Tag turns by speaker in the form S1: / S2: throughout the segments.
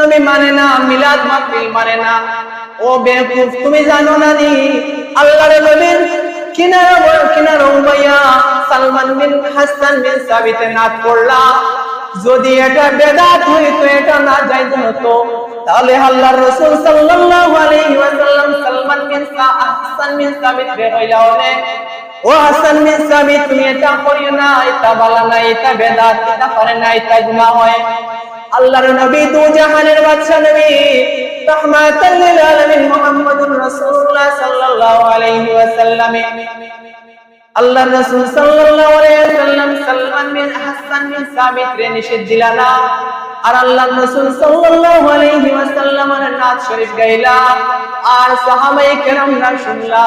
S1: নবী মানে না, মিলাদ মাহফিল মানে না। ও বেকুফ, তুমি জানো না নি আল্লাহর নবীর কিনারা বড় কিনারা উমাইয়া সালমান বিন হাসান যদি এটা বেদাত হইতো, এটা না যাইতো হতো, তাহলে আল্লাহর রাসূল সাল্লাল্লাহু ও হাসান বিন তুমি এটা করিও না, এটা বালা না, এটা বেদাত, এটা করে না, এটা গুনাহ হয়। আল্লাহর নবী দু জাহানের বাদশা নবী। রহমাতাল লিল আলামিন মুহাম্মদুর রাসূলুল্লাহ সাল্লাল্লাহু আলাইহি ওয়াসাল্লাম। আল্লাহর রাসূল সাল্লাল্লাহু আলাইহি ওয়াসাল্লাম সালমান বিন হাসান বিন সাবিত রে নিষেধ দিলানা আর আল্লাহর রাসূল সাল্লাল্লাহু আলাইহি ওয়াসাল্লাম এর নাচ শরীফ গাইলা। আর সাহাবায়ে কেরামরা শুনলা।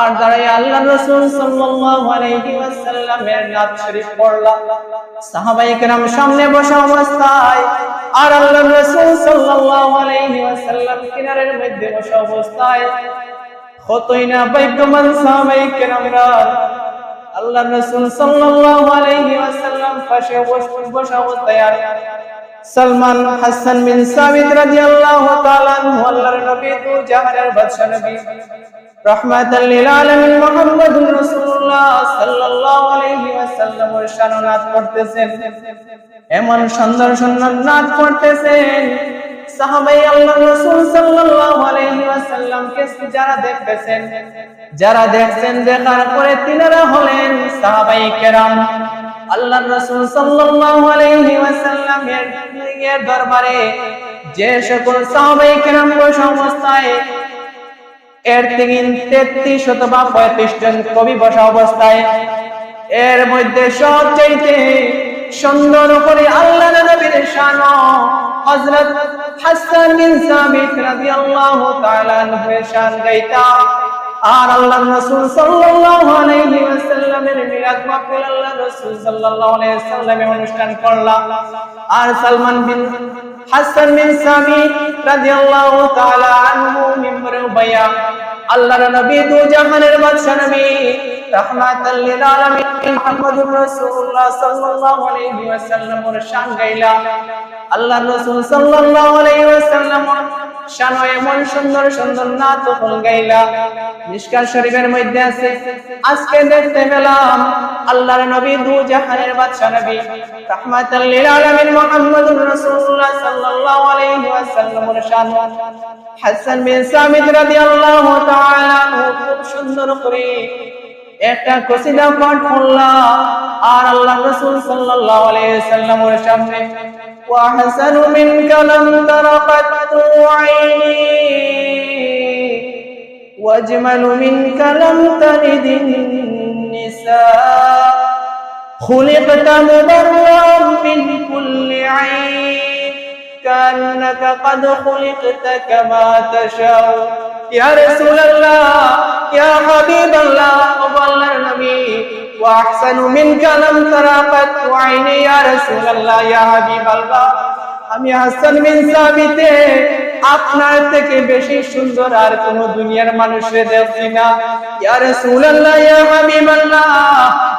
S1: আর দাঁড়াই আল্লাহ রাসূল সাল্লাল্লাহু আলাইহি ওয়াসাল্লামের নাত শরীফ পড়লা, সাহাবায়ে কেরাম সামনে বসা অবস্থায়, আর আল্লাহ রাসূল সাল্লাল্লাহু আলাইহি ওয়াসাল্লাম কিনারের মধ্যে বসা অবস্থায়, কতই না ভাগ্যবান সাহাবায়ে কেরামরা। আল্লাহ রাসূল সাল্লাল্লাহু আলাইহি ওয়াসাল্লাম পাশে বসে বসা অবস্থায় সালমান হাসান বিন সাবিত রাদিয়াল্লাহু তাআলা আনহু, আল্লাহর নবী দু জাহানের বাদশা নবী। রাহমাতাল লিল আলামিন মুহাম্মদুর রাসূলুল্লাহ সাল্লাল্লাহু আলাইহি ওয়াসাল্লাম করতেছেন। এমন সুন্দর সুন্দর নাচ করতেছেন। সাহাবাই আল্লাহ রাসূল সাল্লাল্লাহু আলাইহি ওয়াসাল্লামকে যারা দেখতেছেন, যারা দেখছেন দেখার পরে তিনারা হলেন সাহাবাই কেরাম। আল্লাহর রাসূল সাল্লাল্লাহু আলাইহি দরবারে যে সকল সাহাবাই কেরাম বসে অবস্থায় এর থেকে তেত্রিশ অথবা পঁয়ত্রিশ জন কবি বসা অবস্থায়। এর মধ্যে সবচাইতে সুন্দর করে আল্লাহ নবীর শান হযরত হাসান বিন রাদিয়াল্লাহু তাআলা আনহু শান গাইতা। আর আল্লাহর রাসূল সাল্লাল্লাহু আলাইহি ওয়াসাল্লামের মাহফিল আল্লাহর রাসূল সাল্লাল্লাহু আলাইহি ওয়াসাল্লামের অনুষ্ঠান করলা। আর সালমান বিন হাসান বিন সাবিত রাদিয়াল্লাহু তাআলা আনহু মিম্বরে উবাইয়া আল্লাহর নবী দু বাদশা নবী, রাহমাতাল লিল আলামিন মুহাম্মদুর রাসূলুল্লাহ সাল্লাল্লাহু আলাইহি ওয়াসাল্লাম শান গাইলা। আল্লাহর রাসূল সাল্লাল্লাহু আলাইহি ওয়াসাল্লাম শান এমন সুন্দর সুন্দর নাত গাইলা। মিশকাত শরীফের মধ্যে আছে, আজকে দেখতে পেলাম আল্লাহর নবী দু জাহানের বাদশা নবী রাহমাতাল লিল আলামিন মুহাম্মদুর রাসূলুল্লাহ সাল্লাল্লাহু আলাইহি ওয়াসাল্লাম এর শান হাসান বিন সামিত রাদিয়াল্লাহু তাআলা খুব সুন্দর করে একটা কসিদা পাঠ করলা আর আল্লাহ রাসূল সাল্লাল্লাহু আলাইহি সাল্লামের সামনে ওয়া হাসানু মিনকা লাম তারাকাত আইনি واجمل منك لم تلد النساء خلقت مبررا من كل عين كأنك قد خلقت كما تشاء يا رسول الله يا حبيب الله وبلغ النبي وأحسن منك لم ترى قط عيني يا رسول الله يا حبيب الله আমি হাসান বিন সাবিতে আপনার থেকে বেশি সুন্দর আর কোন দুনিয়ার মানুষে দেখছি না ইয়া রাসূলুল্লাহ ইয়া হাবিবাল্লাহ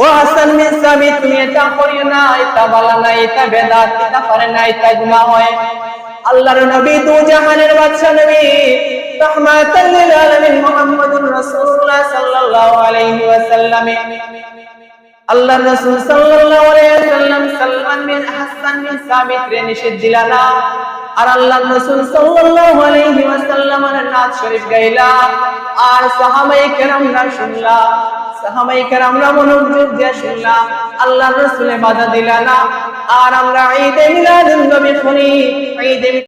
S1: ও হাসান বিন তুমি এটা করিও না এটা বালা না এটা বেদাত এটা করে না এটা গুনাহ হয়। আল্লাহর নবী দু জাহানের বাদশা নবী, রাহমাতাল লিল আলামিন মুহাম্মদুর রাসূলুল্লাহ সাল্লাল্লাহু আলাইহি ওয়াসাল্লাম আল্লাহর রাসূল সাল্লাল্লাহু আলাইহি ওয়াসাল্লাম সালমান বিন হাসান বিন সাবিত রে নিষেধ দিলানা আর আল্লাহর রাসূল সাল্লাল্লাহু আলাইহি ওয়াসাল্লাম এর নাচ শরীফ গাইলা। আর সাহাবায়ে কেরামরা শুনলা সাহাবায়ে আমরা মনোযোগ দিয়ে শুনলাম, আল্লাহর রাসূলে বাধা দিলানা আর আমরা ঈদে মিলাদুন নবী শুনি, ঈদে